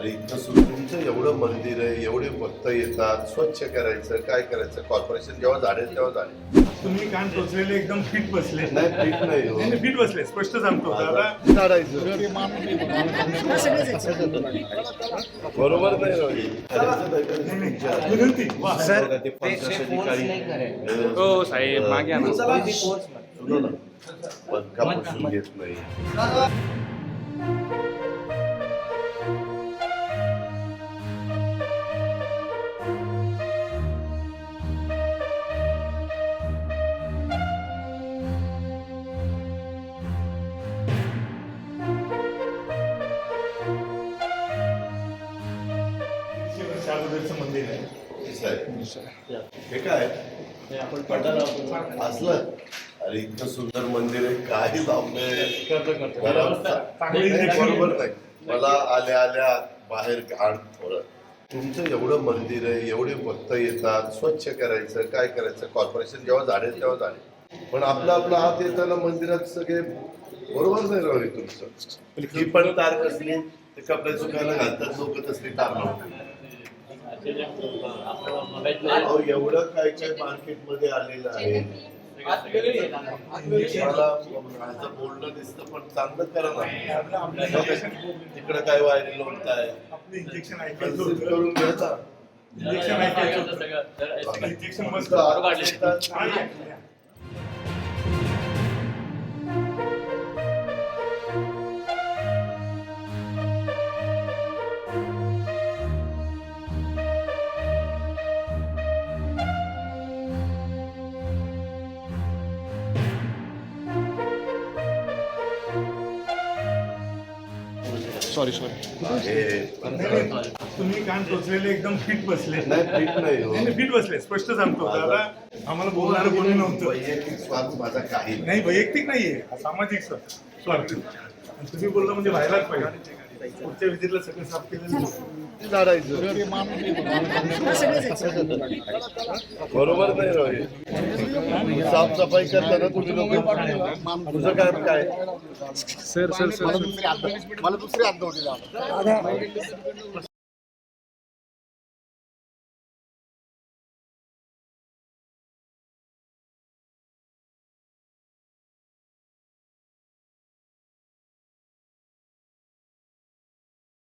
तुमचं एवढं मंदिर आहे एवढे भक्त येतात स्वच्छ करायचं काय करायचं कॉर्पोरेशन जेव्हा झाडेल तेव्हा झाले तुम्ही कान टोचलेले एकदम फिट बसले नाही पीठ नाही हो. फिट बसले स्पष्ट सांगतो बरोबर नाही हो साहेब मागे ना बदकापासून घेत नाही अगोदरचं मंदिर आहे हे काय असलं अरे इतकं सुंदर मंदिर आहे काही बरोबर नाही मला आल्या आल्या बाहेर काढ थोडं तुमचं एवढं मंदिर आहे एवढे भक्त येतात स्वच्छ करायचं काय करायचं कॉर्पोरेशन जेव्हा झाडेल तेव्हा झाले पण आपलं आपलं हात येताना मंदिरात सगळे बरोबर नाही राहिले तुमचं ही पण तार कसली ते कपडे सुकायला घालतात लोक तसली तार लावतात एवढं काय काय मार्केटमध्ये आलेलं आहे मला बोलणं दिसतं पण चांगलं करा ना तिकडे काय वायरी लोटताय आपलं इंजेक्शन करून घ्यायचा इंजेक्शन इंजेक्शन मस्त सॉरी सॉरी तुम्ही कान टोचलेले एकदम फिट बसले. नाही नाही हो. नाही फिट बसले. स्पष्ट सांगतो दादा. आम्हाला बोलणार कोणी नव्हतं. वैयक्तिक स्वार्थ माझा काही. नाही. नाही वैयक्तिक नाहीये. हा सामाजिक स्व- स्वार्थ. आणि तुम्ही बोलला म्हणजे व्हायलाच पाहिजे. पुढच्या विजिटला सगळं साफ केलेलं बरोबर नाही राव हे. साफसफाई करताना तुम्ही लोक तुझं काय काय? Sir sir sir. मला दुसरी दुसरी हात